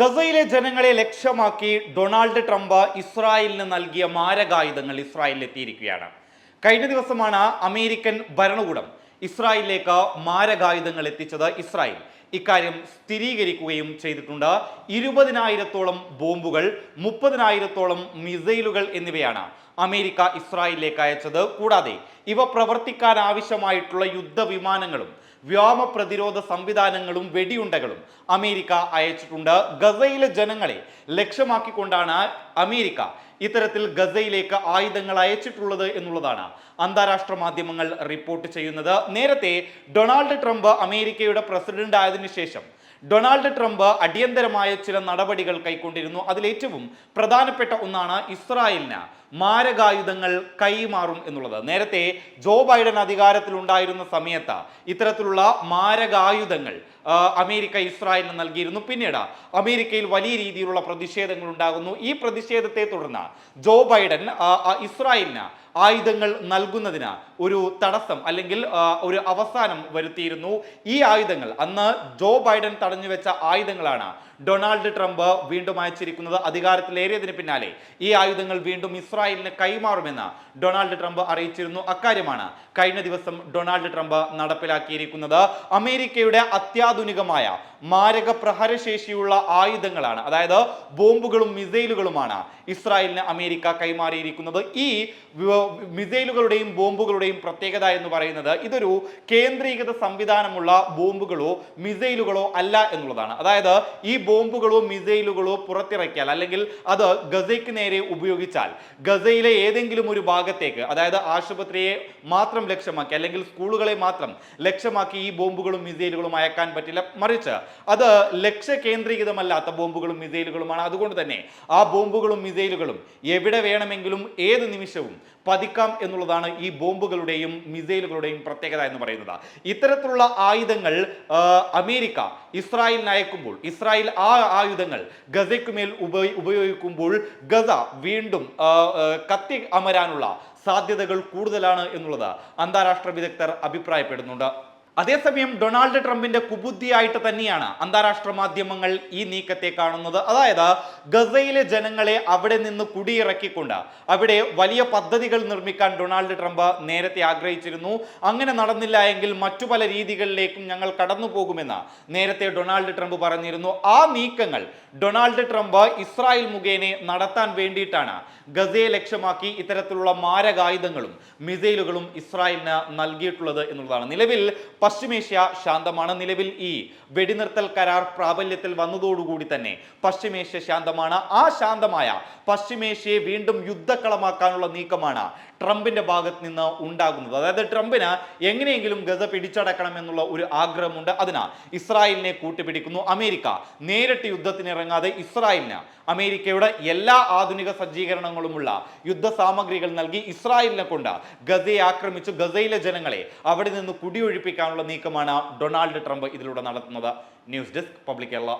ഗസയിലെ ജനങ്ങളെ ലക്ഷ്യമാക്കി ഡൊണാൾഡ് ട്രംപ് ഇസ്രായേലിന് നൽകിയ മാരകായുധങ്ങൾ ഇസ്രായേലിൽ എത്തിയിരിക്കുകയാണ്. കഴിഞ്ഞ ദിവസമാണ് അമേരിക്കൻ ഭരണകൂടം ഇസ്രായേലിലേക്ക് മാരകായുധങ്ങൾ എത്തിച്ചത് ഇസ്രായേൽ. ഇക്കാര്യം സ്ഥിരീകരിക്കുകയും ചെയ്തിട്ടുണ്ട്. ഇരുപതിനായിരത്തോളം ബോംബുകൾ മുപ്പതിനായിരത്തോളം മിസൈലുകൾ എന്നിവയാണ് അമേരിക്ക ഇസ്രായേലിലേക്ക് അയച്ചത്. കൂടാതെ ഇവ പ്രവർത്തിക്കാൻ ആവശ്യമായിട്ടുള്ള യുദ്ധവിമാനങ്ങളും വ്യോമ പ്രതിരോധ സംവിധാനങ്ങളും വെടിയുണ്ടകളും അമേരിക്ക അയച്ചിട്ടുണ്ട്. ഗസയിലെ ജനങ്ങളെ ലക്ഷ്യമാക്കിക്കൊണ്ടാണ് അമേരിക്ക ഇത്തരത്തിൽ ഗസയിലേക്ക് ആയുധങ്ങൾ അയച്ചിട്ടുള്ളത് എന്നുള്ളതാണ് അന്താരാഷ്ട്ര മാധ്യമങ്ങൾ റിപ്പോർട്ട് ചെയ്യുന്നത്. നേരത്തെ ഡൊണാൾഡ് ട്രംപ് അമേരിക്കയുടെ പ്രസിഡന്റ് ആയതിനു ശേഷം ഡൊണാൾഡ് ട്രംപ് അടിയന്തരമായ ചില നടപടികൾ കൈക്കൊണ്ടിരുന്നു. അതിലേറ്റവും പ്രധാനപ്പെട്ട ഒന്നാണ് ഇസ്രായേലിന് മാരകായുധങ്ങൾ കൈമാറും എന്നുള്ളത്. നേരത്തെ ജോ ബൈഡൻ അധികാരത്തിലുണ്ടായിരുന്ന സമയത്ത് ഇത്തരത്തിലുള്ള മാരകായുധങ്ങൾ അമേരിക്ക ഇസ്രായേലിന് നൽകിയിരുന്നു. പിന്നീട് അമേരിക്കയിൽ വലിയ രീതിയിലുള്ള പ്രതിഷേധങ്ങൾ ഉണ്ടാകുന്നു. ഈ പ്രതിഷേധത്തെ തുടർന്ന് ജോ ബൈഡൻ ഇസ്രായേലിന് ആയുധങ്ങൾ നൽകുന്നതിന് ഒരു തടസ്സം അല്ലെങ്കിൽ ഒരു അവസാനം വരുത്തിയിരുന്നു. ഈ ആയുധങ്ങൾ അന്ന് ജോ ബൈഡൻ തടഞ്ഞു വെച്ച ആയുധങ്ങളാണ് ഡൊണാൾഡ് ട്രംപ് വീണ്ടും അയച്ചിരിക്കുന്നത്. അധികാരത്തിലേറിയതിന് പിന്നാലെ ഈ ആയുധങ്ങൾ വീണ്ടും ഇസ്രായേലിന് കൈമാറുമെന്ന് ഡൊണാൾഡ് ട്രംപ് അറിയിച്ചിരുന്നു. അക്കാര്യമാണ് കഴിഞ്ഞ ദിവസം ഡൊണാൾഡ് ട്രംപ് നടപ്പിലാക്കിയിരിക്കുന്നത്. അമേരിക്കയുടെ അത്യാധുനികമായ മാരക പ്രഹരശേഷിയുള്ള ആയുധങ്ങളാണ്. അതായത് ബോംബുകളും മിസൈലുകളുമാണ് ഇസ്രായേലിന് അമേരിക്ക കൈമാറിയിരിക്കുന്നത്. ഈ മിസൈലുകളുടെയും ബോംബുകളുടെയും പ്രത്യേകത എന്ന് പറയുന്നത് ഇതൊരു കേന്ദ്രീകൃത സംവിധാനമുള്ള ബോംബുകളോ മിസൈലുകളോ അല്ല എന്നുള്ളതാണ്. അതായത് ഈ ബോംബുകളോ മിസൈലുകളോ പുറത്തിറക്കിയാൽ അല്ലെങ്കിൽ അത് ഗസയ്ക്ക് നേരെ ഉപയോഗിച്ചാൽ ഗസയിലെ ഏതെങ്കിലും ഒരു ഭാഗത്തേക്ക് അതായത് ആശുപത്രിയെ മാത്രം ലക്ഷ്യമാക്കി അല്ലെങ്കിൽ സ്കൂളുകളെ മാത്രം ലക്ഷ്യമാക്കി ഈ ബോംബുകളും മിസൈലുകളും അയക്കാൻ പറ്റില്ല മറിച്ച് അത് ലക്ഷ്യ കേന്ദ്രീകൃതമല്ലാത്ത ബോംബുകളും മിസൈലുകളുമാണ്. അതുകൊണ്ട് തന്നെ ആ ബോംബുകളും മിസൈലുകളും എവിടെ വേണമെങ്കിലും ഏത് നിമിഷവും പതിക്കാം എന്നുള്ളതാണ് ഈ ബോംബുകളുടെയും മിസൈലുകളുടെയും പ്രത്യേകത എന്ന് പറയുന്നത്. ഇത്തരത്തിലുള്ള ആയുധങ്ങൾ അമേരിക്ക ഇസ്രായേലിന് അയക്കുമ്പോൾ ഇസ്രായേൽ ആ ആയുധങ്ങൾ ഗസയ്ക്കുമേൽ ഉപ- ഉപയോഗിക്കുമ്പോൾ ഗസ വീണ്ടും കത്തി അമരാനുള്ള സാധ്യതകൾ കൂടുതലാണ് എന്നുള്ളത് അന്താരാഷ്ട്ര വിദഗ്ധർ അഭിപ്രായപ്പെടുന്നുണ്ട്. അതേസമയം ഡൊണാൾഡ് ട്രംപിന്റെ കുബുദ്ധിയായിട്ട് തന്നെയാണ് അന്താരാഷ്ട്ര മാധ്യമങ്ങൾ ഈ നീക്കത്തെ കാണുന്നത്. അതായത് ഗസയിലെ ജനങ്ങളെ അവിടെ നിന്ന് കുടിയിറക്കിക്കൊണ്ട് അവിടെ വലിയ പദ്ധതികൾ നിർമ്മിക്കാൻ ഡൊണാൾഡ് ട്രംപ് നേരത്തെ ആഗ്രഹിച്ചിരുന്നു. അങ്ങനെ നടന്നില്ല എങ്കിൽ മറ്റു പല രീതികളിലേക്കും ഞങ്ങൾ കടന്നു പോകുമെന്ന് നേരത്തെ ഡൊണാൾഡ് ട്രംപ് പറഞ്ഞിരുന്നു. ആ നീക്കങ്ങൾ ഡൊണാൾഡ് ട്രംപ് ഇസ്രായേൽ മുഖേന നടത്താൻ വേണ്ടിയിട്ടാണ് ഗസയെ ലക്ഷ്യമാക്കി ഇത്തരത്തിലുള്ള മാരകായുധങ്ങളും മിസൈലുകളും ഇസ്രായേലിന് നൽകിയിട്ടുള്ളത് എന്നുള്ളതാണ്. നിലവിൽ പശ്ചിമേഷ്യ ശാന്തമാണ് നിലവിൽ ഈ വെടിനിർത്തൽ കരാർ പ്രാബല്യത്തിൽ വന്നതോടുകൂടി തന്നെ പശ്ചിമേഷ്യ ശാന്തമാണ്. ആ ശാന്തമായ പശ്ചിമേഷ്യയെ വീണ്ടും യുദ്ധക്കളമാക്കാനുള്ള നീക്കമാണ് ട്രംപിന്റെ ഭാഗത്ത് നിന്ന് ഉണ്ടാകുന്നത്. അതായത് ട്രംപിന് എങ്ങനെയെങ്കിലും ഗസ പിടിച്ചടക്കണം എന്നുള്ള ഒരു ആഗ്രഹമുണ്ട്. അതിനാ ഇസ്രായേലിനെ കൂട്ടുപിടിക്കുന്നു. അമേരിക്ക നേരിട്ട് യുദ്ധത്തിനിറങ്ങാതെ ഇസ്രായേലിന് അമേരിക്കയുടെ എല്ലാ ആധുനിക സജ്ജീകരണങ്ങളുമുള്ള യുദ്ധ സാമഗ്രികൾ നൽകി ഇസ്രായേലിനെ കൊണ്ട് ഗസയെ ആക്രമിച്ചു. ഗസയിലെ ജനങ്ങളെ അവിടെ നിന്ന് കുടിയൊഴിപ്പിക്കാനുള്ള നീക്കമാണ് ഡൊണാൾഡ് ട്രംപ് ഇതിലൂടെ നടത്തുന്നത്. News desk public Kerala.